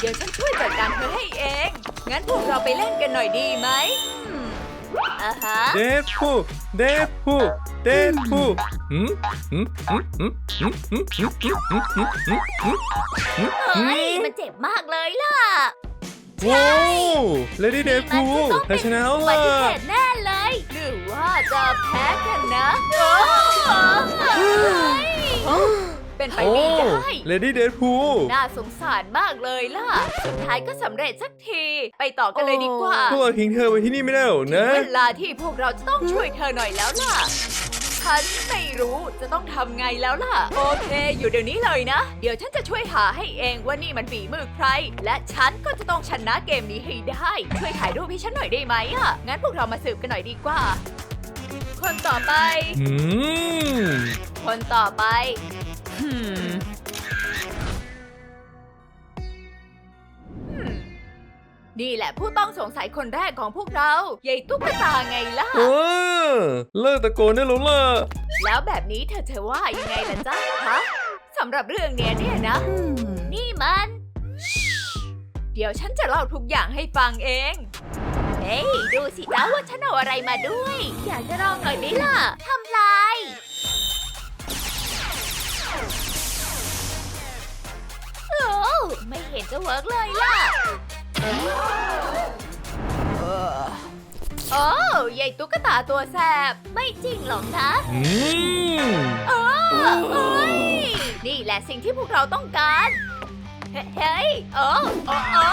เดี๋ยวฉันช่วยจัดการเธอให้เอง งั้นพวกเราไปเล่นกันหน่อยดีไหมอืมอ่าฮะ เดดพูเดดพูเดดพูหืมหืมหืมหืมหืมหืมหืมหืมหืมหืมหืมหืมหืมเฮ้ย มันเจ็บมากเลยล่ะว้าวเลดี้เดดพูมันจะต้องเธอชนะอุแล้วบัล่ะติเหตุแน่เลย หรือว่าจะแพ้กันนะโอ้เฮ้ย เป็นไปโอ้ไม่ได้ เลดี้เดดพูน่าสงสารมากเลยล่ะ สุดท้ายก็สำเร็จสักที ไปต่อกันเลยดีกว่าพวกเราทิ้งเธอไว้ที่นี่ไม่ได้หรอกนะ เวลาที่พวกเราจะต้องช่วยเธอหน่อยแล้วล่ะ ฉันไม่รู้จะต้องทำไงแล้วล่ะ โอเค อยู่เดี๋ยวนี้เลยนะ เดี๋ยวฉันจะช่วยหาให้เองว่านี่มันฝีมือใคร และฉันก็จะต้องชนะเกมนี้ให้ได้ ช่วยถ่ายรูปให้ฉันหน่อยได้ไหมอะ งั้นพวกเรามาสืบกันหน่อยดีกว่า คนต่อไป อืม คนต่อไป นี่แหละผู้ต้องสงสัยคนแรกของพวกเรายายตุ๊กตาไงล่ะ เออเลิกตะโกนได้แล้วล่ะ แล้วแบบนี้เธอเธอว่ายังไงล่ะจ๊ะฮะสำหรับเรื่องเนี้ยเนี่ยนะ นี่มันชิเดี๋ยวฉันจะเล่าทุกอย่างให้ฟังเอง เฮ้ยดูสิจ้าว่าฉันเอาอะไรมาด้วย อยากจะลองหน่อยไหมล่ะทำลาย โอ้ไม่เห็นจะเวิร์กเลยล่ะ โอ้ยายตุ๊กตาตัวแสบ ไม่จริงหรอกนะอืมเออเอ้ยนี่แหละสิ่งที่พวกเราต้องการ เฮ้เฮ้ยโอ้โอ้โอ้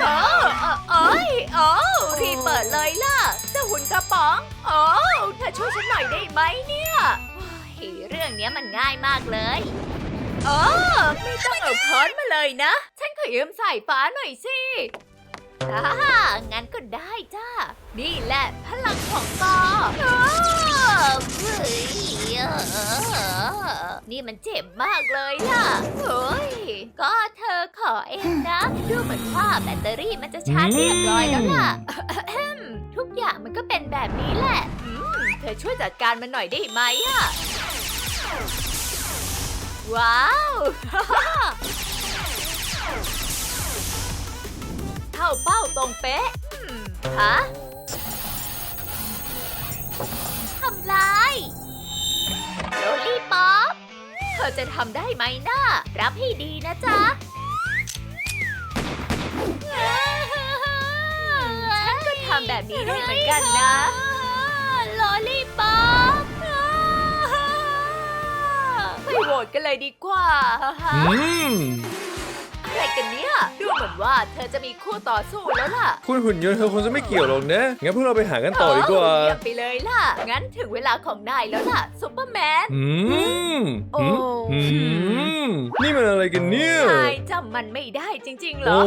โอ้โอ้ยโอ้รีบเปิดเลยล่ะเจ้าหุ่นกระป๋อง โอ้เธอช่วยฉันหน่อยได้ไหมเนี่ยโอ้ยเรื่องเนี้ยมันง่ายมากเลยโอ้ไม่ต้องเอาค้อนมา เลยนะ ฉันขอยืมสายฟ้าหน่อยสิอ่างั้นก็ได้จ้า นี่แหละพลังของกออ้าวเฮ้ยนี่มันเจ็บมากเลยล่ะเฮ้ย ก็เธอขอเองนะ ดูเหมือนว่าแบตเตอรี่มันจะชาร์จเรียบร้อยแล้วล่ะ ทุกอย่างมันก็เป็นแบบนี้แหละอืมเธอช่วยจัดการมันหน่อยได้ไหมอะว้าว เข้าเป้าตรงเป๊ะอืมฮะทำลายโลลี่ป๊อปเธอจะทำได้ไหมนะ่ารับให้ดีนะจ๊ะฉันก็ทำแบบนี้ได้เหมือนกันนะลอลี่ป๊อปไปโหวตกันเลยดีกว่าอืมอะไร กันเนี่ย ดูเหมือนว่าเธอจะมีคู่ต่อสู้แล้วล่ะคุณหุ่นยนต์เธอคงจะไม่เกี่ยวหรอกนะ งั้นพวกเราไปหากันต่อดีกว่าโเยี่ยมไปเลยล่ะ งั้นถึงเวลาของนายแล้วล่ะซุปเปอร์แมน อืมโอ้ อืมนี่มันอะไรกันเนี่ย นายจำมันไม่ได้จริง ๆ เหรโอ้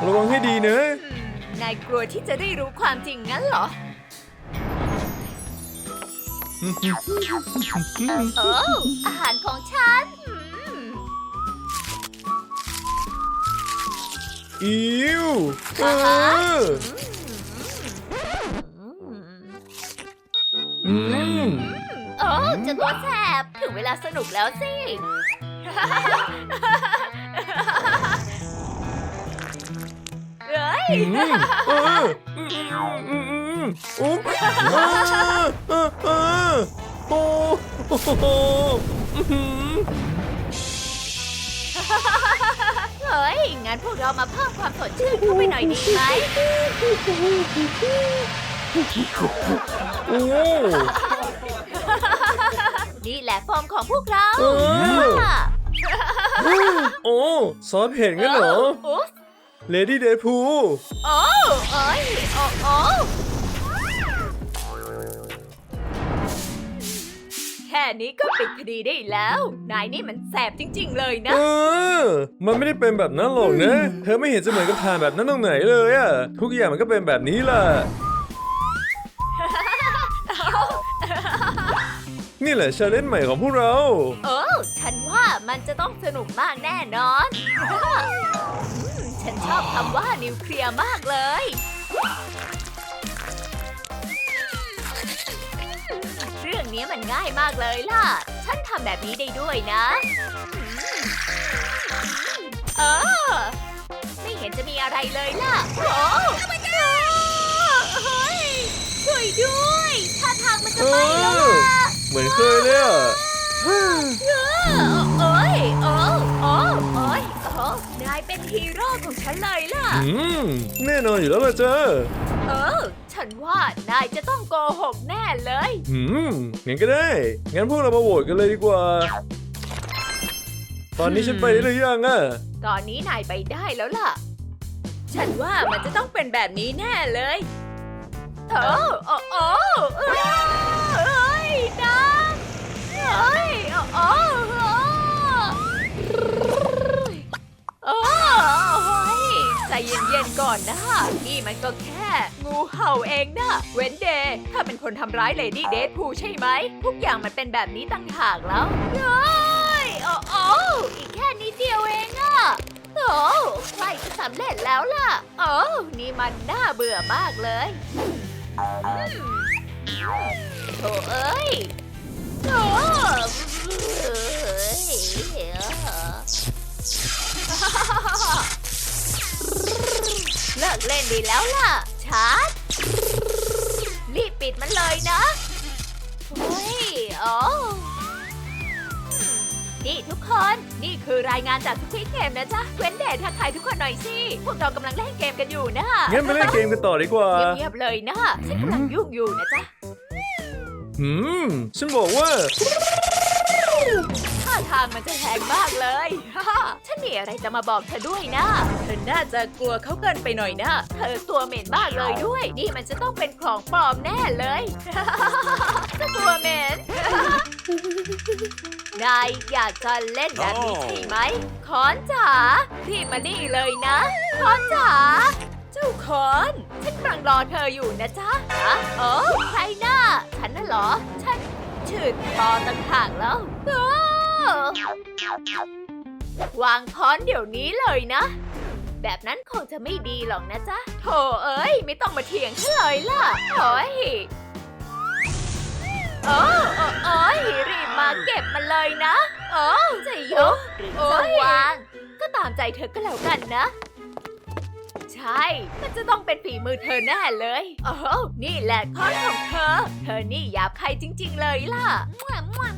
อระวังให้ดีนะ อืมนายกลัวที่จะได้รู้ความจริงงั้นเหรอ โอ้อาหารของฉันอืม อิวเออ่าฮะออืมอืมโอ้เจะตัวแสบถึงเวลาสนุกแล้วสิ เฮ้ย อืมเอออืมอืมอืมอุ๊บเออเออเออโอ้โหอื้อหือ เฮ้ย งั้นพวกเรามาเพิ่มความสดชื่นเข้าไปหน่อยดีไหมโอ้นี่แหละฟอร์มของพวกเราเออ โอ้ซอสเผ็ดงั้นเหรออุ๊บเลดี้เดดพูโอ้เอ้ยโอ้โอ้ นี้ก็ปิดคดีได้แล้ว นายนี่มันแสบจริง ๆ เลยเอนะอมันไม่ได้เป็นแบบนั้นหรอกนะ เธอไม่เห็นจะเหมือนกับทานแบบนั้นตรงไหนเลยอะทุกอย่างมันก็เป็นแบบนี้แหละนี่แหละชาเลนจ์ใหม่ของพวกเรา โอ้ฉันว่ามันจะต้องสนุกมากแน่นอน อืมฉันชอบคำว่านิวเคลียร์มากเลย รื่องนี้มันง่ายมากเลยล่ะ ฉันทำแบบนี้ได้ด้วยนะอืมเออเลยล่ะ โอ้เฮ้ยช่วยด้วยท่าทางมันจะเอไหม้แล้วอล่ะเหมือนเคยเลยอะเออโอ้ยโอ้โอ้โอ้ยโอ้นายเป็นฮีโร่ของฉันเลยล่ะ อืม แน่นอนอยู่แล้วล่ะจ้าเออ ฉันว่านายจะต้องโกหกแน่เลยอืมงั้นก็ได้ งั้นพวกเรามาโหวตกันเลยดีกว่า ตอนนี้ฉันไปได้หรือยังอะตอนนี้นายไปได้แล้วล่ะ ฉันว่ามันจะต้องเป็นแบบนี้แน่เลยโอ้โอ้โอ้เอ้ยน้ำเฮ้ยโอ้โอ้โอ้ ใจเย็นๆก่อนนะ นี่มันก็แค่ งูเห่าเองนะ เวนเดย์ถ้าเป็นคนทำร้ายเลดี้เดทพูใช่ไหม ทุกอย่างมันเป็นแบบนี้ต่างหากแล้วเฮ้ยโอ้โออีกแค่นิดเดียวเองอะโอ้ใกล้จะสำเร็จแล้วล่ะ โอ้นี่มันน่าเบื่อมากเลยอืมโถเอ้ยโอ้เอ้ย เลิกเล่นดีแล้วล่ะ ชาร์จ รีบปิดมันเลยนะเฮ้ยอ๋อนี่ทุกคน นี่คือรายงานจากทุกที่เกมนะจ๊ะเว้นเดททักทายทุกคนหน่อยสิ พวกเรากำลังเล่นเกมกันอยู่นะงั้นไปเล่นเกมกันต่อดีกว่า เงียบๆเลยนะ ฉันกำลังยุ่งอยู่นะจ๊ะ อืม ฉันบอกว่า ทาทางมันจะแพงมากเลยฮ่าฉันมีอะไรจะมาบอกเธอด้วยนะ เธอน่าจะกลัวเขาเกินไปหน่อยนะ เธอตัวเหม็นมากเลยด้วย นี่มันจะต้องเป็นของปลอมแน่เลยเจ้าตัวเหม็น นายอยากจะเล่นแบบนี้ใช่ไหมคอนจ๋ารีบมานี่เลยนะคอนจ๋าเจ้าคอนฉันกำลังรอเธออยู่นะจ๊ะฮะโอ้ใครน่ะฉันน่ะเหรอ ฉันชื่อปอต่างหากแล้ว วางค้อนเดี๋ยวนี้เลยนะ แบบนั้นคงจะไม่ดีหรอกนะจ๊ะโถเอ้ย ไม่ต้องมาเถียงฉันเลยล่ะโอ้ยโอ้โอ้โอ้ยรีบมาเก็บมันเลยนะโอ้จะยกหรือจะวาง ก็ตามใจเธอก็แล้วกันนะ ใช่ มันจะต้องเป็นฝีมือเธอแน่เลยโอ้นี่แหละข้อของเธอ เธอนี่หยาบใครจริง ๆ เลยล่ะมวมวมั่วมั่ว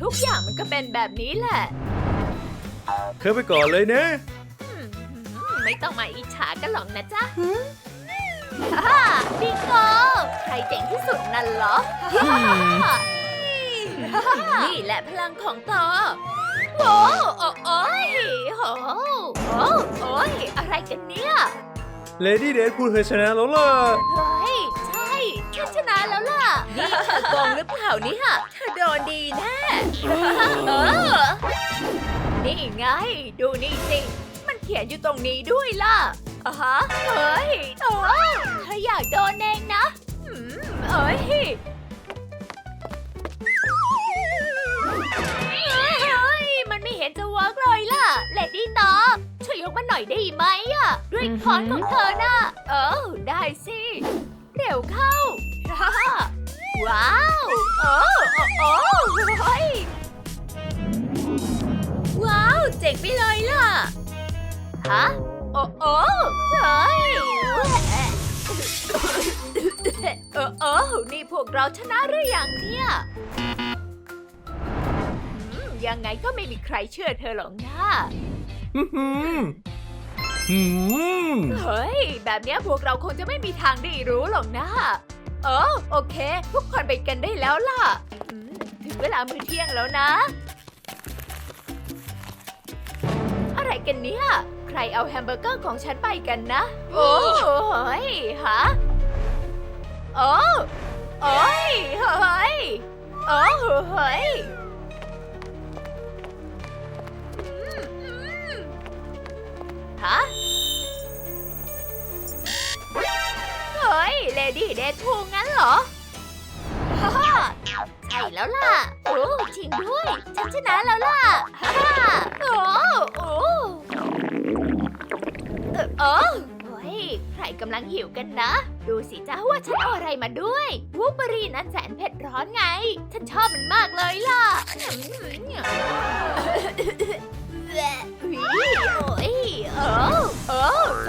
ทุกอย่างมันก็เป็นแบบนี้แหละเคยไปก่อนเลยนะ อืมไม่ต้องมาอิจฉากันหรอกนะจ๊ะฮ่าบิงโกใครเจ๋งที่สุดนั่นเหรอนี่แหละพลังของตอโอ้โอ้โอ้ยโอ้โอ้โอ้ยอะไรกันเนี่ยเลดี้เดทพูดเธอชนะแล้วล่ะ เฮ้ย ใช่ฉันชนะแล้วล่ะ นี่เธอโกงหรือเปล่าเนี่ยเธอโดนดีแน่เออนี่ไง ดูนี่สิ มันเขียนอยู่ตรงนี้ด้วยล่ะอะฮะเฮ้ยโอ้เธออยากโดนเองนะอืมเอ้ยเฮ้ยมันไม่เห็นจะเวิร์กเลยล่ะเลดี้ตอช่วยยกมันหน่อยได้ไหมอะด้วยคอนของเธอน่ะ เออได้สิ เร็วเข้าฮ่าฮ่า ว้าว โอ้โอ้โอ้เฮ้ยว้าว เจ๋งไปเลยล่ะ ฮะ โอ้โอ้เฮ้ยเออเออนี่พวกเราชนะหรือยังเนี่ยอืมยังไงก็ไม่มีใครเชื่อเธอหรอกนะอืมอืมเฮ้ย แบบเนี้ยพวกเราคงจะไม่มีทางได้รู้หรอกนะ เออโอเค ทุกคนไปกันได้แล้วล่ะ ถึงเวลามื้อเที่ยงแล้วนะ อะไรกันเนี่ย ใครเอาแฮมเบอร์เกอร์ของฉันไปกันนะ โอ้เฮ้ยฮะโอ้โอ้ยเฮ้ยโอ้เฮ้ยฮะ ดีเดทูงั้นเหรอฮ่าฮ่าใช่แล้วล่ะ โอ้จริงด้วย ฉันชนะแล้วล่ะฮ่าฮ่าโอ้โอ้เออเออเฮ้ย ใครกำลังหิวกันนะ ดูสิจ้าว่าฉันเอาอะไรมาด้วยวูบรีนอันแสนเผ็ดร้อนไง ฉันชอบมันมากเลยล่ะ อืมแหวะอุ๊ยโอ้ยเออเออส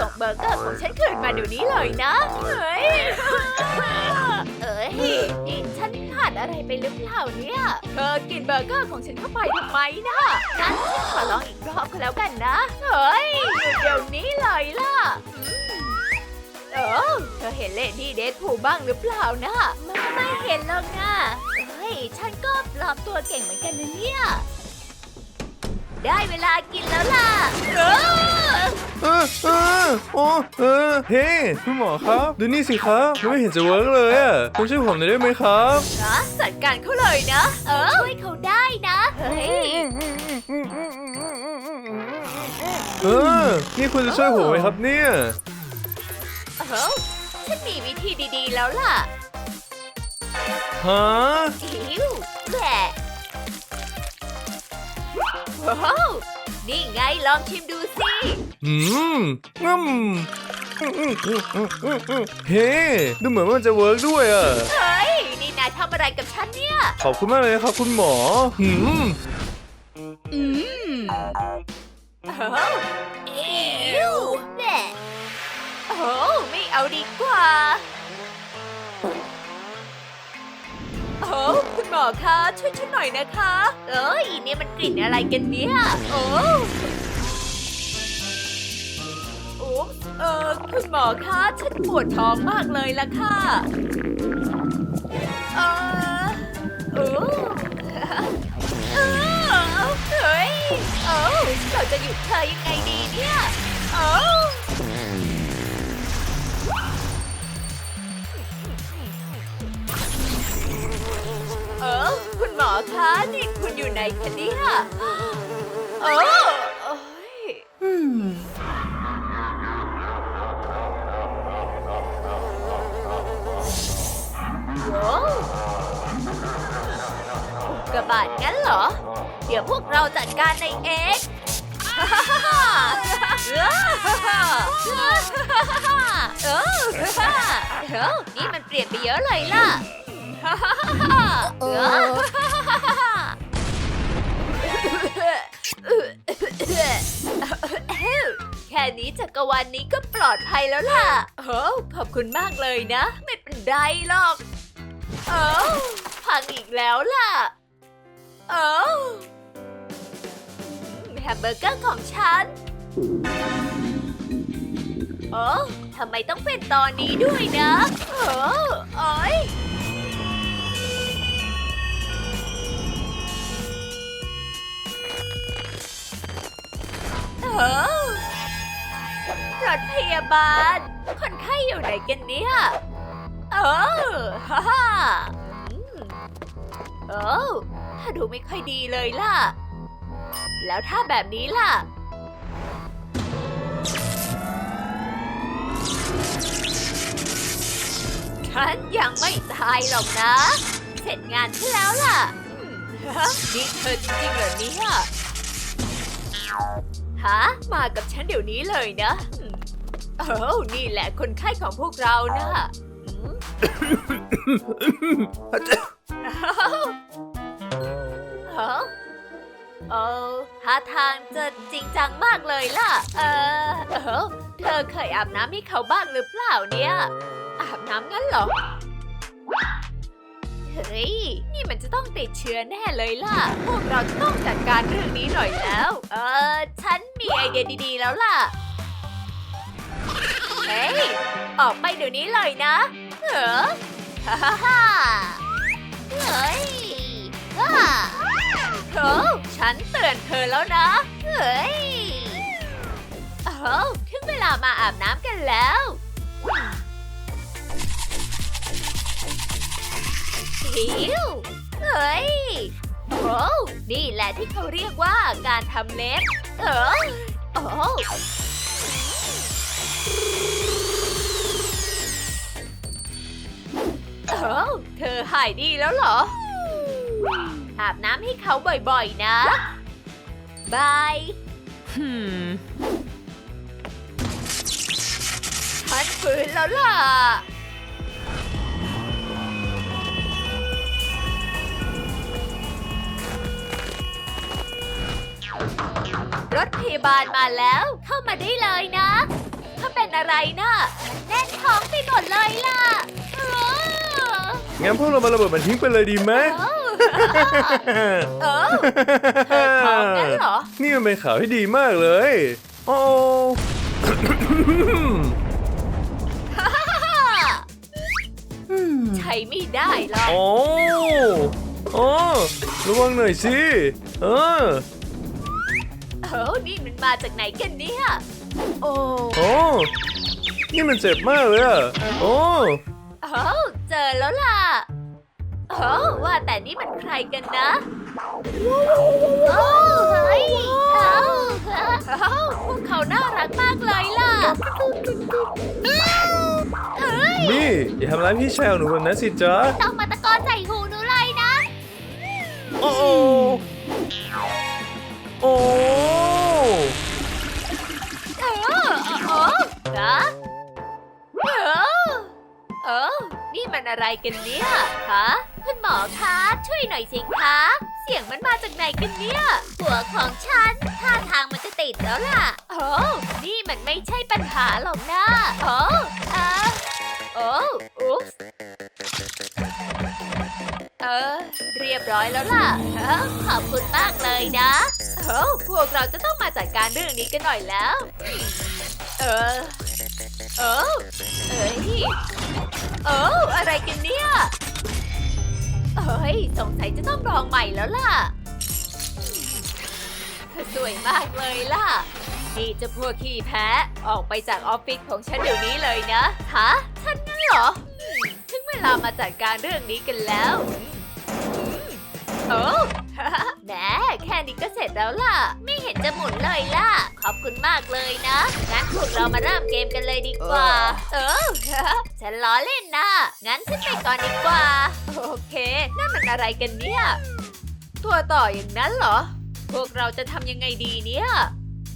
ฉันคืนมาเดี๋ยวนี้เลยนะเฮ้ยเอ้ยนี่ฉันพลาดอะไรไปหรือเปล่าเนี่ย เธอกินเบอร์เกอร์ของฉันเข้าไปทำไมนะงั้นฉันขอลองอีกรอบก็แล้วกันนะ เฮ้ยหยุดเดี๋ยวนี้เลยล่ะเออเธอเห็นเลดี้เดทพูบ้างหรือเปล่านะไม่ไม่เห็นหรอกนะเฮ้ย ฉันก็ปลอมตัวเก่งเหมือนกันนะเนี่ย ได้เวลากินแล้วล่ะเออเออเออโอ้เออเฮ้คุณหมอครับ ดูนี่สิครับไม่เห็นจะเวิร์กเลยอะคุณช่วยผมหน่อยได้ไหมครับนะจัดการเขาเลยนะ เออช่วยเขาได้นะเฮ้ยเออนี่คุณจะช่วยผมไหมครับเนี่ยเออฉันมีวิธีดีๆแล้วล่ะฮะอิวแหละ ว้าวนี่ไงลองชิมดูสิ อืมงึมเฮ้ดูเหมือนว่ามันจะเวิร์กด้วยอะ เฮ้ย นี่นายทำอะไรกับฉันเนี่ย ขอบคุณมากเลยครับคุณหมอ อืม อืมโอ้เอวแหมโอ้ไม่เอาดีกว่า โอ้คุณหมอคะช่วยฉันหน่อยนะคะ เอ้ยนี่มันกลิ่นอะไรกันเนี่ยโอ้โอ้เออคุณหมอคะฉันปวดท้องมากเลยล่ะค่ะเออโอ้เออเฮ้ยเอ้เราจะหยุดเธอยังไงดีเนี่ยเอ้าเอ คุณหมอคะนี่คุณอยู่ไหนคะเนี่ยเออโอ้ยโว้กกาบาตงั้นเหรอ เดี๋ยวพวกเราจัดการในเองฮ่าฮ่าฮ่าฮ่าเออเออนี่มันเปลี่ยนไปเยอะเลยล่ะ เออแค่นี้จักรวาลนี้ก็ปลอดภัยแล้วล่ะ โอ้ขอบคุณมากเลยนะ ไม่เป็นไรหรอกเออพังอีกแล้วล่ะเออแฮมเบอร์เกอร์ของฉัน โอ้ทำไมต้องเป็นตอนนี้ด้วยนะเออโอ้ย เออรถพยาบาล คนไข้อยู่ไหนกันเนี่ยเออฮ่าฮ่าอืมเออถ้าดูไม่ค่อยดีเลยล่ะ แล้วถ้าแบบนี้ล่ะ ฉันยังไม่ตายหรอกนะ เสร็จงานฉันแล้วล่ะอืมฮะนี่เธอจริงๆเหรอเนี่ย ฮะ มากับฉันเดี๋ยวนี้เลยนะเออนี่แหละคนไข้ของพวกเรานะอืมเอ้าเอท่าทางจะจริงจังมากเลยล่ะ เออ เออ เธอเคยอาบน้ำให้เขาบ้างหรือเปล่าเนี่ย อาบน้ำงั้นเหรอ เฮ้ย นี่มันจะต้องติดเชื้อแน่เลยล่ะ พวกเราจะต้องจัดการเรื่องนี้หน่อยแล้ว เออ ฉันมีไอเดียดีๆแล้วล่ะ เฮ้ย ออกไปเดี๋ยวนี้เลยนะ เหรอฮ่าฮ่าฮ่าเฮ้ยฮ่าโธ่ฉันเตือนเธอแล้วนะ เฮ้ยเอ้ถึงเวลามาอาบน้ำกันแล้ว หิวเฮ้ยโอ้นี่แหละที่เขาเรียกว่าการทำเล็บ เออโอ้เออเธอหายดีแล้วเหรอ อาบน้ำให้เขาบ่อยๆนะ บาย Hmm. ฉันฟื้นแล้วล่ะ รถพยาบาลมาแล้ว เข้ามาได้เลยนะ ถ้าเป็นเป็นอะไรนะแน่นท้องไปหมดเลยล่ะเอองั้นพวกเรามาระเบิดมันทิ้งไปเลยดีไหมเออเออเธอท้องงั้นเหรอ นี่มันเป็นข่าวที่ดีมากเลย โอ้ ใช้ไม่ได้หรอก โอ้ โอ้ ระวังหน่อยสิ เออ เออนี่มันมาจากไหนกันเนี่ย โอ้โอ้ นี่มันเจ็บมากเลยอะโอ้เออเจอแล้วล่ะเออว่าแต่นี่มันใครกันนะ โอ้เฮ้ยเอ้าเอ้าพวกเขาน่ารักมากเลยล่ะเฮ้ยนี่ อย่าทำร้ายพี่ชายของหนูแบบนั้นสิจ๊ะ ต้องมาตะโกนใส่หูหนู อะไรกันเนี่ยคะคุณหมอคะช่วยหน่อยสิคะ เสียงมันมาจากไหนกันเนี่ย หัวของฉันท่าทางมันจะติดแล้วล่ะ โอ้นี่มันไม่ใช่ปัญหาหรอกนะโอ้อะโอ้อุ๊ปเออ เรียบร้อยแล้วล่ะขอบคุณมากเลยนะโอ้พวกเราจะต้องมาจัดการเรื่องนี้กันหน่อยแล้ว เออ เออเอ้ย เอออะไรกันเนี่ยเอ้ย สงสัยจะต้องลองใหม่แล้วล่ะ เธอสวยมากเลยล่ะ นี่จะพวกขี้แพ้ ออกไปจากออฟฟิศของฉันเดี๋ยวนี้เลยนะ ฮะ ฉันนั่นเหรอ ถึงเวลามาจัดการเรื่องนี้กันแล้วอืมโอ้ แหมแค่นี้ก็เสร็จแล้วล่ะ ไม่เห็นจะหมุนเลยล่ะ ขอบคุณมากเลยนะ งั้นพวกเรามาเริ่มเกมกันเลยดีกว่า เออฉันล้อเล่นนะ งั้นฉันไปก่อนดีกว่า โอเค นั่นมันอะไรกันเนี่ย ตัวต่ออย่างนั้นเหรอ พวกเราจะทำยังไงดีเนี่ย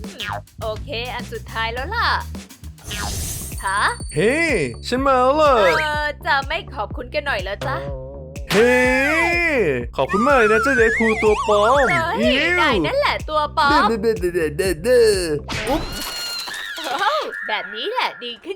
อืมโอเค อันสุดท้ายแล้วล่ะฮะเฮ้ ฉันมาแล้วเอล่ะอจะไม่ขอบคุณกันหน่อยแล้วจ๊ะ เฮ้ขอบคุณมากเลยนะเจ้าเด็กครูตัวปลอมเอ้ยได้นั่นแหละตัวปลอมเด้อเด้อเด้อเด้อเด้ออุ๊บโอ้แบบนี้แหละดีขึ้น